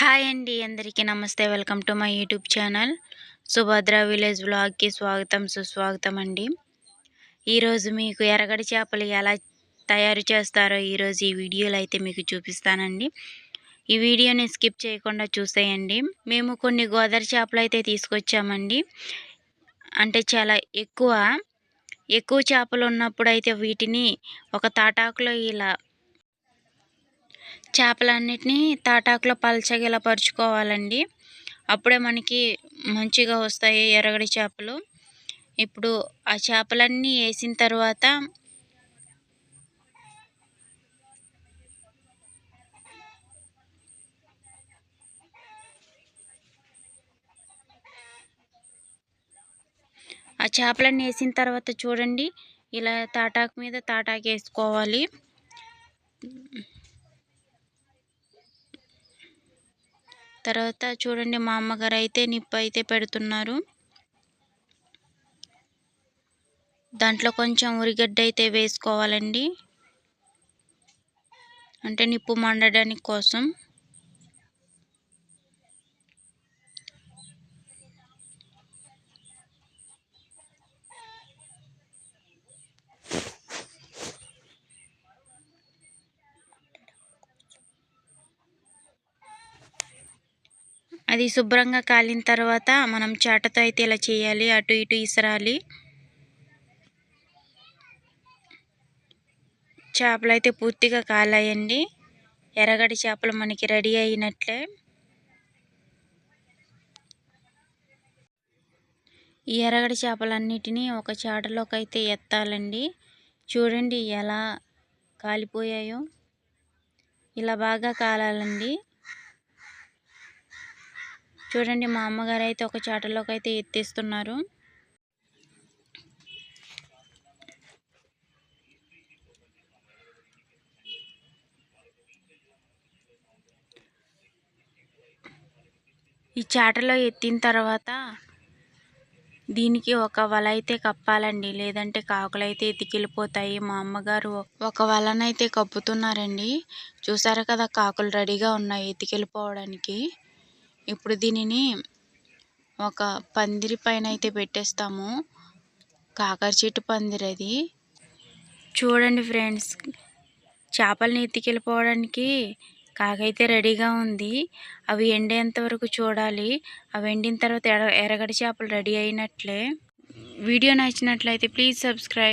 Hi అండి అందరికీ నమస్తే. Welcome to my YouTube channel. Subhadra village బ్లాగ్కి స్వాగతం సుస్వాగతం అండి. ఈరోజు మీకు ఎరగడి చేపలు ఎలా తయారు చేస్తారో ఈరోజు ఈ వీడియోలో అయితే మీకు చూపిస్తానండి. ఈ వీడియోని స్కిప్ చేయకుండా చూసేయండి. మేము కొన్ని గోదావరి చేపలు అయితే తీసుకొచ్చామండి. అంటే చాలా ఎక్కువ ఎక్కువ చేపలు ఉన్నప్పుడు అయితే వీటిని ఒక తాటాకులో ఇలా చేపలన్నిటినీ తాటాకులో పలచగా పరుచుకోవాలండి. అప్పుడే మనకి మంచిగా వస్తాయి ఎరగడి చేపలు. ఇప్పుడు ఆ చేపలన్నీ వేసిన తర్వాత ఆ చేపలన్నీ వేసిన తర్వాత చూడండి ఇలా తాటాకు మీద తాటాకు వేసుకోవాలి. తర్వాత చూడండి మా అమ్మగారు అయితే నిప్పు అయితే పెడుతున్నారు. దాంట్లో కొంచెం ఉరిగడ్డ అయితే వేసుకోవాలండి. అంటే నిప్పు మండడానికి కోసం. అది శుభ్రంగా కాలిన తర్వాత మనం చాటతో అయితే ఇలా చేయాలి. అటు ఇటు ఇసరాలి. చేపలు అయితే పూర్తిగా కాలాయండి. ఎర్రగడ్డ చేపలు మనకి రెడీ అయినట్లే. ఈ ఎర్రగడ్డ చేపలన్నిటినీ ఒక చాటలోకి అయితే ఎత్తాలండి. చూడండి ఎలా కాలిపోయాయో. ఇలా బాగా కాలాలండి. చూడండి మా అమ్మగారు అయితే ఒక చాటలోకి అయితే ఎత్తిస్తున్నారు. ఈ చాటలో ఎత్తిన తర్వాత దీనికి ఒక వల అయితే కప్పాలండి. లేదంటే కాకులు అయితే ఎతికెళ్ళిపోతాయి మా అమ్మగారు ఒక వలనైతే కప్పుతున్నారండి. చూసారు కదా కాకులు రెడీగా ఉన్నాయి ఎతికెళ్ళిపోవడానికి ఇప్పుడు దీనిని ఒక పందిరి పైన అయితే పెట్టేస్తాము. కాకర చెట్టు పందిరి అది. చూడండి ఫ్రెండ్స్ చేపలని ఎత్తికెళ్ళిపోవడానికి కాకైతే రెడీగా ఉంది. అవి ఎండేంత వరకు చూడాలి. అవి ఎండిన తర్వాత ఎర్ర చేపలు రెడీ అయినట్లే. వీడియో నచ్చినట్లయితే ప్లీజ్ సబ్స్క్రైబ్